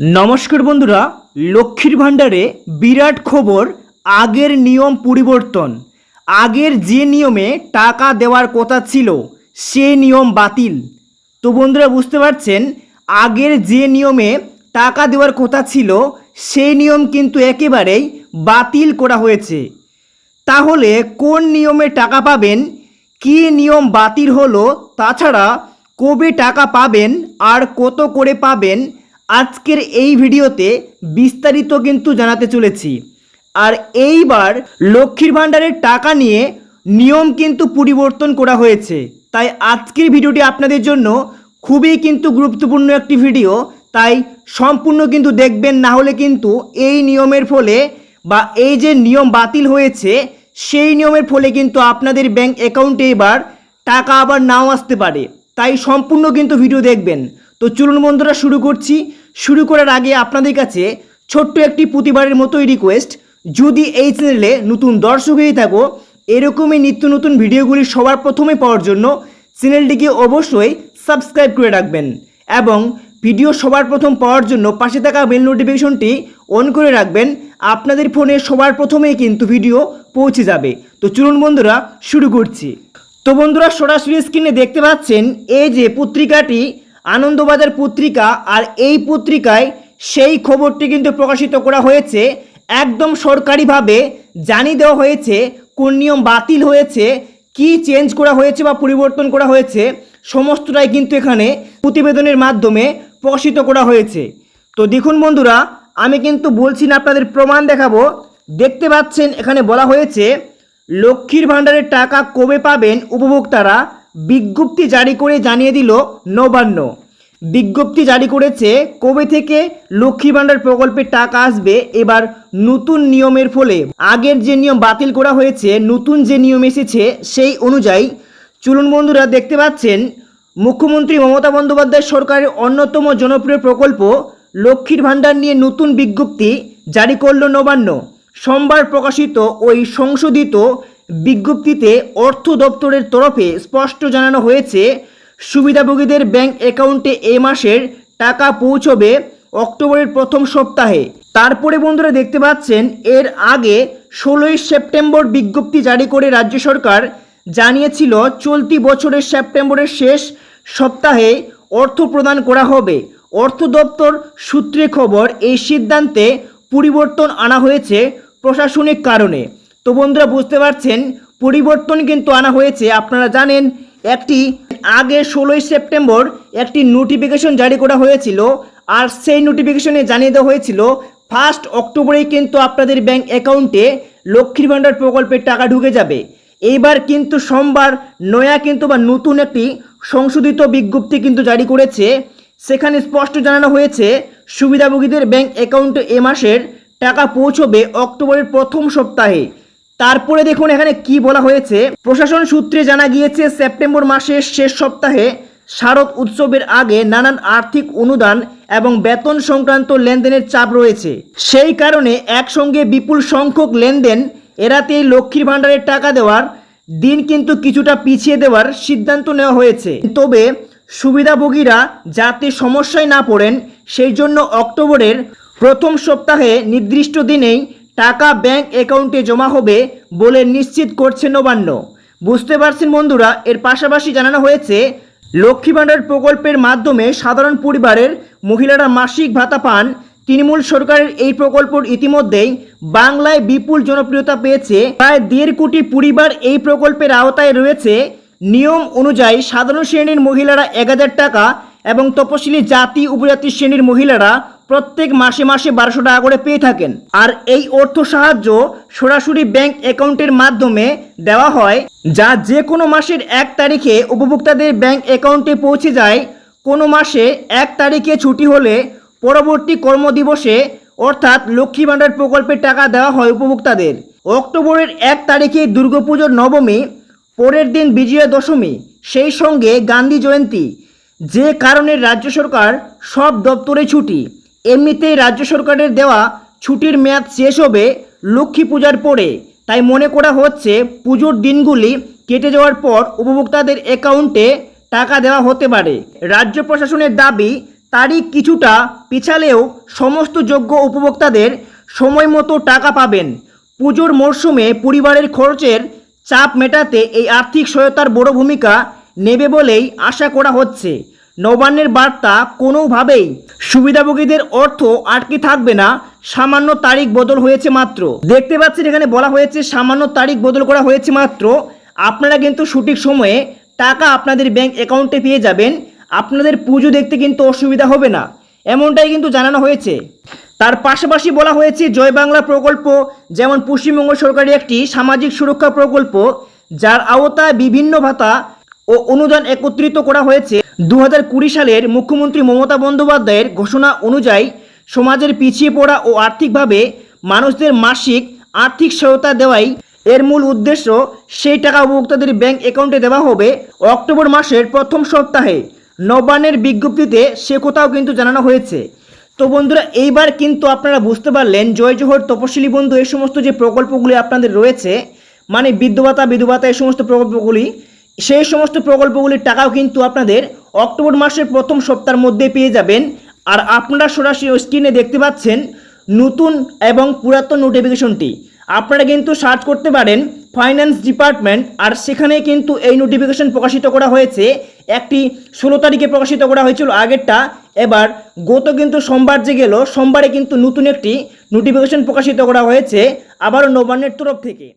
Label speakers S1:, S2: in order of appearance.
S1: নমস্কার বন্ধুরা, লক্ষ্মীর ভাণ্ডারে বিরাট খবর, আগের নিয়ম পরিবর্তন। আগের যে নিয়মে টাকা দেওয়ার কথা ছিল, সে নিয়ম বাতিল। তো বন্ধুরা, বুঝতে পারছেন? আগের যে নিয়মে টাকা দেওয়ার কথা ছিল, সেই নিয়ম কিন্তু একেবারেই বাতিল করা হয়েছে। তাহলে কোন নিয়মে টাকা পাবেন, কী নিয়ম বাতিল হলো, তাছাড়া কবে টাকা পাবেন, আর কত করে পাবেন আজকের এই ভিডিওতে বিস্তারিত কিন্তু জানাতে চলেছি। আর এইবার লক্ষ্মীর ভাণ্ডারের টাকা নিয়ে নিয়ম কিন্তু পরিবর্তন করা হয়েছে। তাই আজকের ভিডিওটি আপনাদের জন্য খুবই কিন্তু গুরুত্বপূর্ণ একটি ভিডিও। তাই সম্পূর্ণ কিন্তু দেখবেন, না হলে কিন্তু এই নিয়মের ফলে বা এই যে নিয়ম বাতিল হয়েছে, সেই নিয়মের ফলে কিন্তু আপনাদের ব্যাংক অ্যাকাউন্টে এবার টাকা আবার নাও আসতে পারে। তাই সম্পূর্ণ কিন্তু ভিডিও দেখবেন। তো চলুন বন্ধুরা, শুরু করছি। শুরু করার আগে আপনাদের কাছে ছোট্ট একটি প্রতিবারের মতোই রিকোয়েস্ট যদি এই চ্যানেলে নতুন দর্শক হয়ে থাকো, এরকমই নিত্য নতুন ভিডিওগুলি সবার প্রথমে পাওয়ার জন্য চ্যানেলটিকে অবশ্যই সাবস্ক্রাইব করে রাখবেন এবং ভিডিও সবার প্রথম পাওয়ার জন্য পাশে থাকা বেল নোটিফিকেশনটি অন করে রাখবেন। আপনাদের ফোনে সবার প্রথমেই কিন্তু ভিডিও পৌঁছে যাবে। তো চলুন বন্ধুরা, শুরু করছি। তো বন্ধুরা, সরাসরি স্ক্রিনে দেখতে পাচ্ছেন, এই যে পত্রিকাটি আনন্দবাজার পত্রিকা আর এই পত্রিকায় সেই খবরটি কিন্তু প্রকাশিত করা হয়েছে। একদম সরকারিভাবে জানিয়ে দেওয়া হয়েছে কোন নিয়ম বাতিল হয়েছে, কি চেঞ্জ করা হয়েছে বা পরিবর্তন করা হয়েছে, সমস্তটাই কিন্তু এখানে প্রতিবেদনের মাধ্যমে প্রকাশিত করা হয়েছে। তো দেখুন বন্ধুরা, আমি কিন্তু বলছি না আপনাদের প্রমাণ দেখাবো। দেখতে পাচ্ছেন, এখানে বলা হয়েছে, লক্ষ্মীর ভাণ্ডারের টাকা কবে পাবেন উপভোক্তারা? বিজ্ঞপ্তি জারি করে জানিয়ে দিল নবান্ন। বিজ্ঞপ্তি জারি করেছে, কবে থেকে লক্ষ্মী ভাণ্ডার প্রকল্পের টাকা আসবে, এবার নতুন নিয়মের ফলে। আগের যে নিয়ম বাতিল করা হয়েছে, নতুন যে নিয়ম এসেছে, সেই অনুযায়ী। চলুন বন্ধুরা, দেখতে পাচ্ছেন, মুখ্যমন্ত্রী মমতা বন্দ্যোপাধ্যায় সরকারের অন্যতম জনপ্রিয় প্রকল্প, লক্ষ্মীর ভাণ্ডার নিয়ে নতুন বিজ্ঞপ্তি জারি করল নবান্ন। সোমবার প্রকাশিত ওই সংশোধিত বিজ্ঞপ্তিতে অর্থ দপ্তরের তরফে স্পষ্ট জানানো হয়েছে, সুবিধাভোগীদের ব্যাংক অ্যাকাউন্টে এ মাসের টাকা পৌঁছবে অক্টোবরের প্রথম সপ্তাহে। তারপরে বন্ধুরা দেখতে পাচ্ছেন, এর আগে ষোলোই সেপ্টেম্বর বিজ্ঞপ্তি জারি করে রাজ্য সরকার জানিয়েছিল, চলতি বছরের সেপ্টেম্বরের শেষ সপ্তাহে অর্থ প্রদান করা হবে। অর্থ দপ্তর সূত্রে খবর, এই সিদ্ধান্তে পরিবর্তন আনা হয়েছে প্রশাসনিক কারণে। তো বন্ধুরা বুঝতে পারছেন, পরিবর্তন কিন্তু আনা হয়েছে। আপনারা জানেন, একটি আগে ষোলোই সেপ্টেম্বর একটি নোটিফিকেশন জারি করা হয়েছিল, আর সেই নোটিফিকেশনে জানিয়ে দেওয়া হয়েছিল ফার্স্ট অক্টোবরেই কিন্তু আপনাদের ব্যাংক অ্যাকাউন্টে লক্ষ্মীর ভাণ্ডার প্রকল্পের টাকা ঢুকে যাবে। এইবার কিন্তু সোমবার নয়া কিন্তু বা নতুন একটি সংশোধিত বিজ্ঞপ্তি কিন্তু জারি করেছে। সেখানে স্পষ্ট জানানো হয়েছে, সুবিধাভোগীদের ব্যাংক অ্যাকাউন্টে এ মাসের টাকা পৌঁছবে অক্টোবরের প্রথম সপ্তাহে। তারপরে দেখুন এখানে কি বলা হয়েছে। প্রশাসন সূত্রে জানা গিয়েছে, সেপ্টেম্বর মাসের শেষ সপ্তাহে শারদ উৎসবের আগে নানান আর্থিক অনুদান এবং বেতন সংক্রান্ত লেনদেনের চাপ রয়েছে। সেই কারণে একসঙ্গে বিপুল সংখ্যক লেনদেন এড়াতেই লক্ষ্মীর ভাণ্ডারের টাকা দেওয়ার দিন কিন্তু কিছুটা পিছিয়ে দেওয়ার সিদ্ধান্ত নেওয়া হয়েছে। তবে সুবিধাভোগীরা যাতে সমস্যায় না পড়েন, সেই জন্য অক্টোবরের প্রথম সপ্তাহে নির্দিষ্ট দিনেই টাকা ব্যাংক অ্যাকাউন্টে জমা হবে বলে নিশ্চিত করছে নবান্ন। বুঝতে পারছেন বন্ধুরা, এর পাশাপাশি জানানো হয়েছে, লক্ষ্মী ভাণ্ডার প্রকল্পের মাধ্যমে সাধারণ পরিবারের মহিলারা মাসিক ভাতা পান। তৃণমূল সরকারের এই প্রকল্প ইতিমধ্যেই বাংলায় বিপুল জনপ্রিয়তা পেয়েছে। প্রায় দেড় কোটি পরিবার এই প্রকল্পের আওতায় রয়েছে। নিয়ম অনুযায়ী সাধারণ শ্রেণির মহিলারা এক হাজার টাকা এবং তপশিলি জাতি উপজাতি শ্রেণির মহিলারা প্রত্যেক মাসে মাসে বারোশো টাকা করে পেয়ে থাকেন। আর এই অর্থ সাহায্য সরাসরি ব্যাংক অ্যাকাউন্টের মাধ্যমে দেওয়া হয়, যা যে কোনো মাসের এক তারিখে উপভোক্তাদের ব্যাংক অ্যাকাউন্টে পৌঁছে যায়। কোনো মাসে এক তারিখে ছুটি হলে পরবর্তী কর্মদিবসে, অর্থাৎ লক্ষ্মী ভাণ্ডার প্রকল্পের টাকা দেওয়া হয় উপভোক্তাদের। অক্টোবরের এক তারিখে দুর্গাপুজোর নবমী, পরের দিন বিজয়া দশমী, সেই সঙ্গে গান্ধী জয়ন্তী। যে কারণে রাজ্য সরকার সব দপ্তরে ছুটি। এমনিতেই রাজ্য সরকারের দেওয়া ছুটির মেয়াদ শেষ হবে লক্ষ্মী পূজার পরে। তাই মনে করা হচ্ছে পুজোর দিনগুলি কেটে যাওয়ার পর উপভোক্তাদের অ্যাকাউন্টে টাকা দেওয়া হতে পারে। রাজ্য প্রশাসনের দাবি, তারিখ কিছুটা পিছালেও সমস্ত যোগ্য উপভোক্তাদের সময় মতো টাকা পাবেন। পুজোর মরশুমে পরিবারের খরচের চাপ মেটাতে এই আর্থিক সহায়তার বড় ভূমিকা নেবে বলেই আশা করা হচ্ছে। নবান্নের বার্তা কোনোভাবেই সুবিধাভোগীদের অর্থ আটকে থাকবে না। সামান্য তারিখ বদল হয়েছে মাত্র। দেখতে পাচ্ছেন, এখানে বলা হয়েছে সামান্য তারিখ বদল করা হয়েছে মাত্র। আপনারা কিন্তু সঠিক সময়ে টাকা আপনাদের ব্যাংক অ্যাকাউন্টে পেয়ে যাবেন। আপনাদের পুজো দেখতে কিন্তু অসুবিধা হবে না। এমনটাই কিন্তু জানানো হয়েছে। তার পাশাপাশি বলা হয়েছে, জয় বাংলা প্রকল্প যেমন পশ্চিমবঙ্গ সরকারি একটি সামাজিক সুরক্ষা প্রকল্প, যার আওতায় বিভিন্ন ভাতা ও অনুদান একত্রিত করা হয়েছে। দু সালের মুখ্যমন্ত্রী মমতা বন্দ্যোপাধ্যায়ের ঘোষণা অনুযায়ী সমাজের পিছিয়ে পড়া ও আর্থিকভাবে মানুষদের মাসিক আর্থিক সহায়তা দেওয়াই এর মূল উদ্দেশ্য। সেই টাকা উপভোক্তাদের ব্যাংক অ্যাকাউন্টে দেওয়া হবে অক্টোবর মাসের প্রথম সপ্তাহে। নবান্নের বিজ্ঞপ্তিতে সে কোথাও কিন্তু জানানো হয়েছে। তো বন্ধুরা, এইবার কিন্তু আপনারা বুঝতে পারলেন জয় জোহর তপশিলি বন্ধু এই সমস্ত যে প্রকল্পগুলি আপনাদের রয়েছে মানে বিদ্যুভাতা বিধবাতা এই সমস্ত প্রকল্পগুলি, সেই সমস্ত প্রকল্পগুলির টাকাও কিন্তু আপনাদের অক্টোবর মাসের প্রথম সপ্তাহের মধ্যে পেয়ে যাবেন। আর আপনারা সরাসরি স্ক্রিনে দেখতে পাচ্ছেন নতুন এবং পুরাতন নোটিফিকেশনটি আপনারা কিন্তু সার্চ করতে পারেন ফাইন্যান্স ডিপার্টমেন্ট আর সেখানে কিন্তু এই নোটিফিকেশন প্রকাশিত করা হয়েছে। একটি ষোলো তারিখে প্রকাশিত করা হয়েছিল আগেরটা। এবার গত কিন্তু সোমবার যে গেল, সোমবারে কিন্তু নতুন একটি নোটিফিকেশন প্রকাশিত করা হয়েছে। আবারও নবান্নের তরফ থেকে।